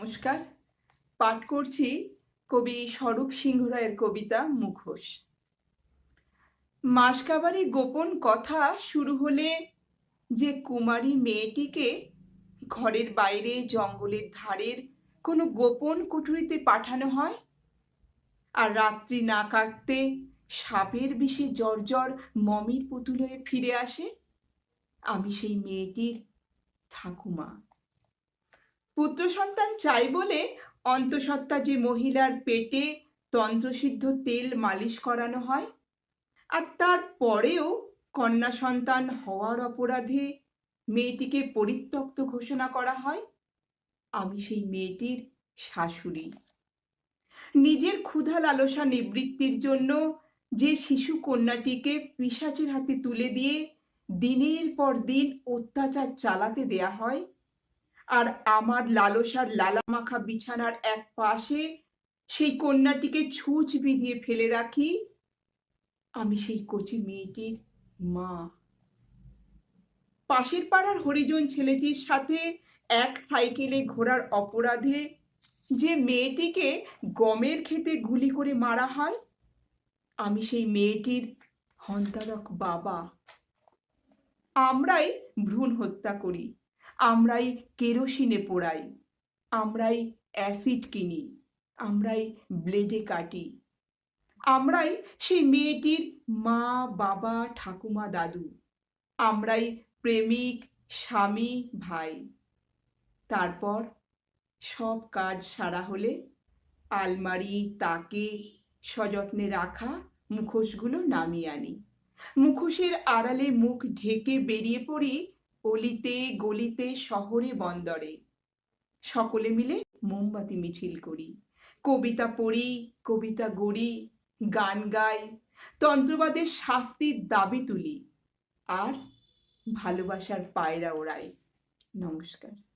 নমস্কার। পাঠ করছি কবি স্বরূপ সিংহ রায়ের কবিতা মুখোশ। মাসকাবারি গোপন কথা শুরু হলে যে কুমারী মেয়েটিকে ঘরের বাইরে জঙ্গলের ধারের কোনো গোপন কুঠুরিতে পাঠানো হয়? আর রাত্রি না কাটতে সাপের বিষে জর্জর মমির পুতুল হয়ে ফিরে আসে? আমি সেই মেয়েটির ঠাকুমা। পুত্র সন্তান চাই বলে অন্তঃসত্ত্বা যে মহিলার পেটে তন্ত্রসিদ্ধ তেল মালিশ করানো হয়, আর তার পরেও কন্যা সন্তান হওয়ার অপরাধে মেয়েটিকে পরিত্যক্ত ঘোষণা করা হয়, আমি সেই মেয়েটির শাশুড়ি। নিজের ক্ষুধা লালসা নিবৃত্তির জন্য যে শিশু কন্যাটিকে পিসাচের হাতে তুলে দিয়ে দিনের পর দিন অত্যাচার চালাতে দেয়া হয় আর আমার লালসার লালামাখা বিছানার এক পাশে সেই কন্যাটিকে ছুঁচ বিধিয়ে ফেলে রাখি। আমি সেই কচি মেয়েটির মা। পাশের পাড়ার হরিজন ছেলেটির সাথে এক সাইকেলে ঘোরার অপরাধে যে মেয়েটিকে গমের খেতে গুলি করে মারা হয়, আমি সেই মেয়েটির হন্তারক বাবা। আমরাই ভ্রূণ হত্যা করি। আমরাই কেরোসিনে পোড়াই, আমরাই অ্যাসিড কিনি, আমরাই ব্লেডে কাটি। আমরাই সেই মেয়েটির মা, বাবা, ঠাকুমা, দাদু। আমরাই প্রেমিক, স্বামী, ভাই। তারপর সব কাজ সারা হলে আলমারি, তাকে সযত্নে রাখা, মুখোশগুলো নামিয়ে আনি। মুখোশের আড়ালে মুখ ঢেকে বেরিয়ে পড়ি অলিতে গলিতে শহরে বন্দরে। সকলে মিলে মোমবাতি মিছিল করি। কবিতা পড়ি, কবিতা গড়ি, গান গাই, তন্ত্রবাদের শাস্তির দাবি তুলি। আর ভালোবাসার পায়রা ওড়াই। নমস্কার।